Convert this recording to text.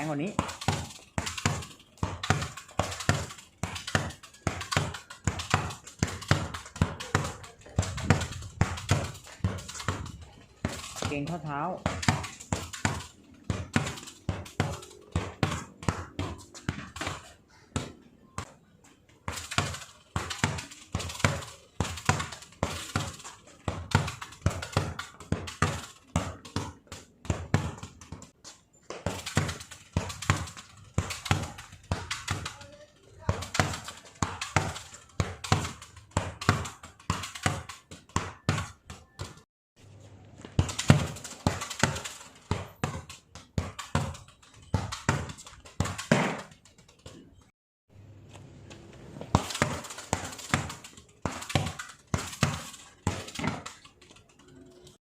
รงกว่านี้เกรงข้อเท้า